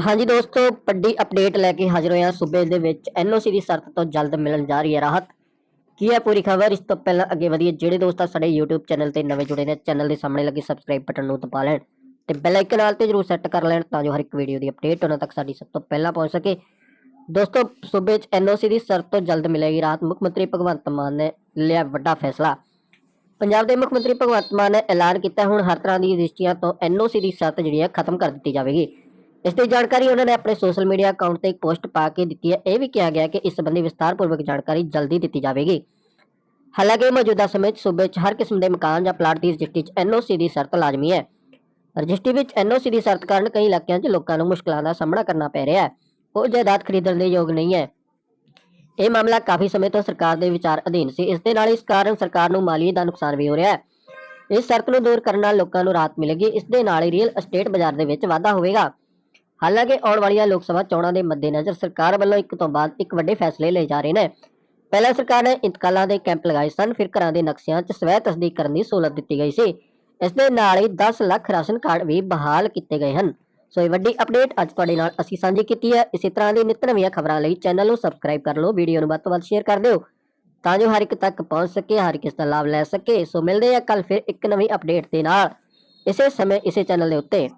ਹਾਂਜੀ ਦੋਸਤੋ, ਵੱਡੀ ਅਪਡੇਟ ਲੈ ਕੇ ਹਾਜ਼ਰ ਹੋਇਆ ਸੂਬੇ ਦੇ ਵਿੱਚ ਐਨਓਸੀ ਦੀ ਸ਼ਰਤ ਤੋਂ ਜਲਦ ਮਿਲਣ ਜਾ ਰਹੀ ਹੈ ਰਾਹਤ। ਕੀ ਹੈ ਪੂਰੀ ਖਬਰ? ਇਸ ਤੋਂ ਪਹਿਲਾਂ ਅੱਗੇ ਵਧੀਏ, ਜਿਹੜੇ ਦੋਸਤ ਸਾਡੇ YouTube ਚੈਨਲ ਤੇ ਨਵੇਂ ਜੁੜੇ ਨੇ ਚੈਨਲ ਦੇ ਸਾਹਮਣੇ ਲੱਗੇ ਸਬਸਕ੍ਰਾਈਬ ਬਟਨ ਨੂੰ ਦਬਾ ਲੈਣ ਤੇ ਬੈਲ ਆਈਕਨ ਨਾਲ ਤੇ ਜਰੂਰ ਸੈੱਟ ਕਰ ਲੈਣ ਤਾਂ ਜੋ ਹਰ ਇੱਕ ਵੀਡੀਓ ਦੀ ਅਪਡੇਟ ਉਹਨਾਂ ਤੱਕ ਸਾਡੀ ਸਭ ਤੋਂ ਪਹਿਲਾਂ ਪਹੁੰਚ ਸਕੇ। ਦੋਸਤੋ, ਸੂਬੇ 'ਚ ਐਨਓਸੀ ਦੀ ਸ਼ਰਤ ਤੋਂ ਜਲਦ ਮਿਲੇਗੀ ਰਾਹਤ। ਮੁੱਖ ਮੰਤਰੀ ਭਗਵੰਤ ਮਾਨ ਨੇ ਲਿਆ ਵੱਡਾ ਫੈਸਲਾ। ਪੰਜਾਬ ਦੇ ਮੁੱਖ ਮੰਤਰੀ ਭਗਵੰਤ ਮਾਨ ਨੇ ਐਲਾਨ ਕੀਤਾ, ਹੁਣ ਹਰ ਤਰ੍ਹਾਂ ਦੀ ਰਜਿਸਟਰੀਆਂ ਤੋਂ ਐਨਓਸੀ ਦੀ ਸ਼ਰਤ ਜਿਹੜੀ ਹੈ ਖਤਮ ਕਰ ਦਿੱਤੀ ਜਾਵੇਗੀ। ਇਸ ਦੀ ਜਾਣਕਾਰੀ ਉਹਨਾਂ ਨੇ ਆਪਣੇ ਸੋਸ਼ਲ ਮੀਡੀਆ ਅਕਾਊਂਟ ਤੇ ਇੱਕ ਪੋਸਟ ਪਾ ਕੇ ਦਿੱਤੀ ਹੈ। ਇਹ ਵੀ ਕਿਹਾ ਗਿਆ ਕਿ ਇਸ ਸੰਬੰਧੀ ਵਿਸਤਾਰਪੂਰਵਕ ਜਾਣਕਾਰੀ ਜਲਦੀ ਦਿੱਤੀ ਜਾਵੇਗੀ। ਹਾਲਾਂਕਿ ਮੌਜੂਦਾ ਸਮੇਂ 'ਚ ਸੂਬੇ 'ਚ ਹਰ ਕਿਸਮ ਦੇ ਮਕਾਨ ਜਾਂ ਪਲਾਟ ਦੀ ਰਜਿਸਟਰੀ 'ਚ ਐਨਓਸੀ ਦੀ ਸ਼ਰਤ ਲਾਜ਼ਮੀ ਹੈ। ਰਜਿਸਟਰੀ ਵਿੱਚ ਐਨਓਸੀ ਦੀ ਸ਼ਰਤ ਕਾਰਨ ਕਈ ਇਲਾਕਿਆਂ 'ਚ ਲੋਕਾਂ ਨੂੰ ਮੁਸ਼ਕਲਾਂ ਦਾ ਸਾਹਮਣਾ ਕਰਨਾ ਪੈ ਰਿਹਾ ਹੈ। ਉਹ ਜਾਇਦਾਦ ਖਰੀਦਣ ਦੇ ਯੋਗ ਨਹੀਂ ਹੈ। ਇਹ ਮਾਮਲਾ ਕਾਫੀ ਸਮੇਂ ਤੋਂ ਸਰਕਾਰ ਦੇ ਵਿਚਾਰ ਅਧੀਨ ਸੀ। ਇਸ ਦੇ ਨਾਲ ਇਸ ਕਾਰਨ ਸਰਕਾਰ ਨੂੰ ਮਾਲੀ ਦਾ ਨੁਕਸਾਨ ਵੀ ਹੋ ਰਿਹਾ ਹੈ। ਇਸ ਸ਼ਰਤ ਨੂੰ ਦੂਰ ਕਰਨ ਨਾਲ ਲੋਕਾਂ ਨੂੰ ਰਾਹਤ ਮਿਲੇਗੀ। ਇਸ ਦੇ ਨਾਲ ਹੀ ਰੀਅਲ ਅਸਟੇਟ ਬਾਜ਼ਾਰ ਦੇ ਵਿੱਚ ਵਾਧਾ ਹੋਵੇਗਾ। ਹਾਲਾਂਕਿ ਆਉਣ ਵਾਲੀਆਂ ਲੋਕ ਸਭਾ ਚੋਣਾਂ ਦੇ ਮੱਦੇਨਜ਼ਰ ਸਰਕਾਰ ਵੱਲੋਂ ਇੱਕ ਤੋਂ ਬਾਅਦ ਇੱਕ ਵੱਡੇ ਫੈਸਲੇ ਲਏ ਜਾ ਰਹੇ ਨੇ। ਪਹਿਲਾਂ ਸਰਕਾਰ ਨੇ ਇੰਤਕਾਲਾਂ ਦੇ ਕੈਂਪ ਲਗਾਏ ਸਨ, ਫਿਰ ਘਰਾਂ ਦੇ ਨਕਸ਼ਿਆਂ 'ਚ ਸਵੈ ਤਸਦੀਕ ਕਰਨ ਦੀ ਸਹੂਲਤ ਦਿੱਤੀ ਗਈ ਸੀ। ਇਸ ਦੇ ਨਾਲ ਹੀ 10 ਲੱਖ ਰਾਸ਼ਨ ਕਾਰਡ ਵੀ ਬਹਾਲ ਕੀਤੇ ਗਏ ਹਨ। ਸੋ ਇਹ ਵੱਡੀ ਅਪਡੇਟ ਅੱਜ ਤੁਹਾਡੇ ਨਾਲ ਅਸੀਂ ਸਾਂਝੀ ਕੀਤੀ ਹੈ। ਇਸੇ ਤਰ੍ਹਾਂ ਦੀ ਨਿਤ ਨਵੀਆਂ ਖਬਰਾਂ ਲਈ ਚੈਨਲ ਨੂੰ ਸਬਸਕ੍ਰਾਈਬ ਕਰ ਲਓ, ਵੀਡੀਓ ਨੂੰ ਵੱਧ ਤੋਂ ਵੱਧ ਸ਼ੇਅਰ ਕਰ ਦਿਓ, ਤਾਂ ਜੋ ਹਰ ਇੱਕ ਤੱਕ ਪਹੁੰਚ ਸਕੇ, ਹਰ ਇੱਕ ਇਸ ਦਾ ਲਾਭ ਲੈ ਸਕੇ। ਸੋ ਮਿਲਦੇ ਆ ਕੱਲ ਫਿਰ ਇੱਕ ਨਵੀਂ ਅਪਡੇਟ ਦੇ ਨਾਲ। ਇਸੇ ਸਮੇਂ, ਇਸੇ ਚੈਨਲ ਦੇ ਉੱਤੇ।